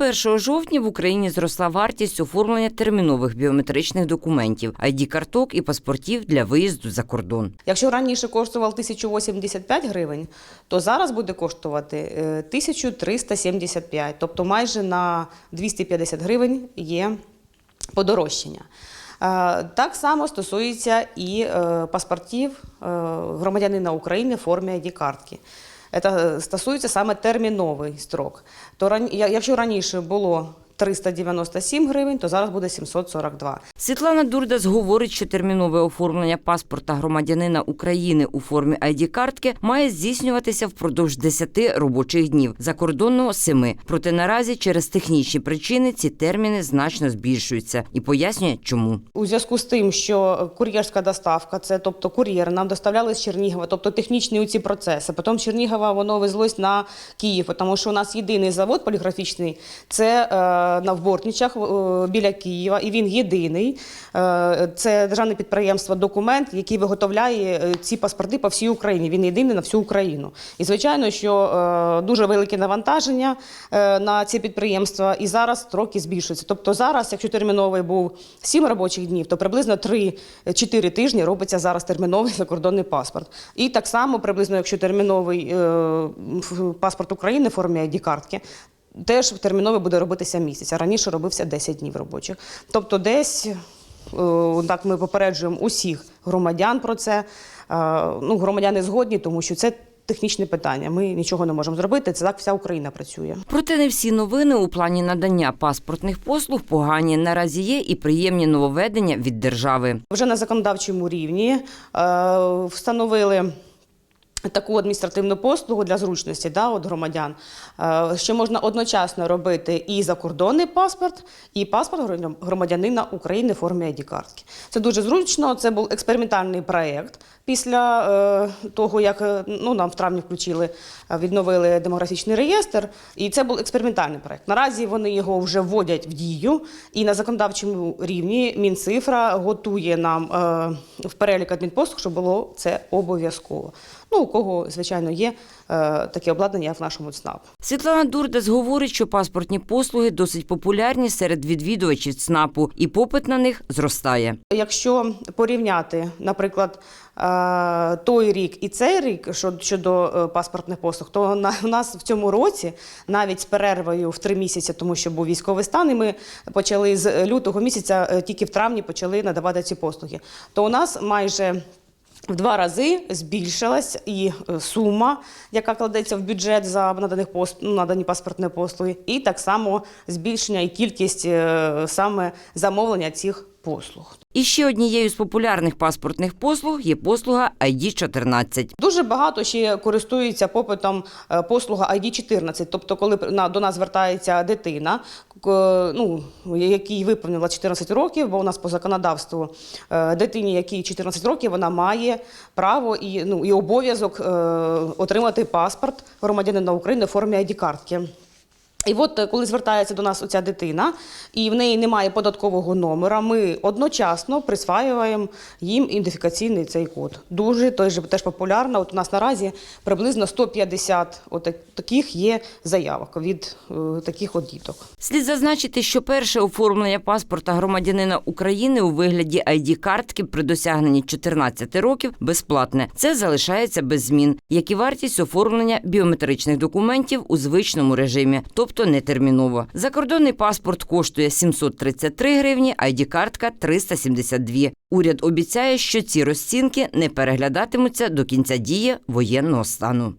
1 жовтня в Україні зросла вартість оформлення термінових біометричних документів, id карток і паспортів для виїзду за кордон. Якщо раніше коштував 1085 гривень, то зараз буде коштувати е, 1375, тобто майже на 250 гривень є подорожчання. Е, Так само стосується і е, паспортів е, громадянина України в формі ID-картки. Це стосується саме терміновий строк. То якщо раніше було 397 гривень, то зараз буде 742. Світлана Дурдас говорить, що термінове оформлення паспорта громадянина України у формі id картки має здійснюватися впродовж 10 робочих днів, закордонного 7. Проте наразі через технічні причини ці терміни значно збільшуються і пояснює, чому. У зв'язку з тим, що кур'єрська доставка, це тобто кур'єр, нам доставляли з Чернігова, тобто технічні у ці процеси. Потім з Чернігова воно везлось на Київ, тому що у нас єдиний завод поліграфічний це е, на Вбортничах е, біля Києва, і він єдиний. Е, це державне підприємство Документ, який виготовляє е, ці паспорти по всій Україні. Він єдиний на всю Україну. І звичайно, що дуже велике навантаження на ці підприємства, і зараз строки збільшуються. Тобто зараз, якщо терміновий був 7 робочих днів, то приблизно 3-4 тижні робиться зараз терміновий закордонний паспорт. І так само, приблизно, якщо терміновий паспорт України в формі ID-картки, теж терміновий буде робитися місяць, а раніше робився 10 днів робочих. Тобто десь е, так ми попереджуємо усіх громадян про це. Е, Ну, громадяни згодні, тому що це технічне питання. Ми нічого не можемо зробити. Це так вся Україна працює. Проте не всі новини у плані надання паспортних послуг погані. Наразі є і приємні нововведення від держави. Вже на законодавчому рівні е, встановили. Таку адміністративну послугу для зручності да, от громадян, е, що можна одночасно робити і закордонний паспорт, і паспорт громадян- громадянина України в формі ID-картки. Це дуже зручно. Це був експериментальний проєкт після е, того, як е, ну, нам в травні включили, е, відновили демографічний реєстр. І це був експериментальний проєкт. Наразі вони його вже вводять в дію, і на законодавчому рівні Мінцифра готує нам в перелік адмінпослуг, щоб було це обов'язково. Ну, у кого, звичайно, є таке обладнання, як в нашому ЦНАП. Світлана Дурдас говорить, що паспортні послуги досить популярні серед відвідувачів ЦНАПу, і попит на них зростає. Якщо порівняти, наприклад, той рік і цей рік щодо е, паспортних послуг, то на- у нас в цьому році, навіть з перервою в три місяці, тому що був військовий стан, і ми почали з лютого місяця, е, тільки в травні почали надавати ці послуги, то у нас майже в два рази збільшилась і е, сума, яка кладеться в бюджет за наданих ну, надані паспортні послуги, і так само збільшення і кількість е, саме замовлення цих послуг. І ще однією з популярних паспортних послуг є послуга ID 14 Дуже багато ще користуються попитом е, послуга ID-14, тобто коли до нас звертається дитина, ну, якій виповнила 14 років, бо у нас по законодавству е, дитині, якій 14 років, вона має право і, ну, і обов'язок е, отримати паспорт громадянина України в формі ID-картки. І от е, коли звертається до нас оця дитина, і в неї немає податкового номера, ми одночасно присваюємо їм ідентифікаційний цей код. Дуже той же теж популярно. От у нас наразі приблизно 150 от таких є заявок від е, таких от діток. Слід зазначити, що перше оформлення паспорта громадянина України у вигляді id картки при досягненні 14 років безплатне. Це залишається без змін, як і вартість оформлення біометричних документів у звичному режимі, тобто нетерміново. Закордонний паспорт коштує 733 гривні, id картка 372. Уряд обіцяє, що ці розцінки не переглядатимуться до кінця дії воєнного стану.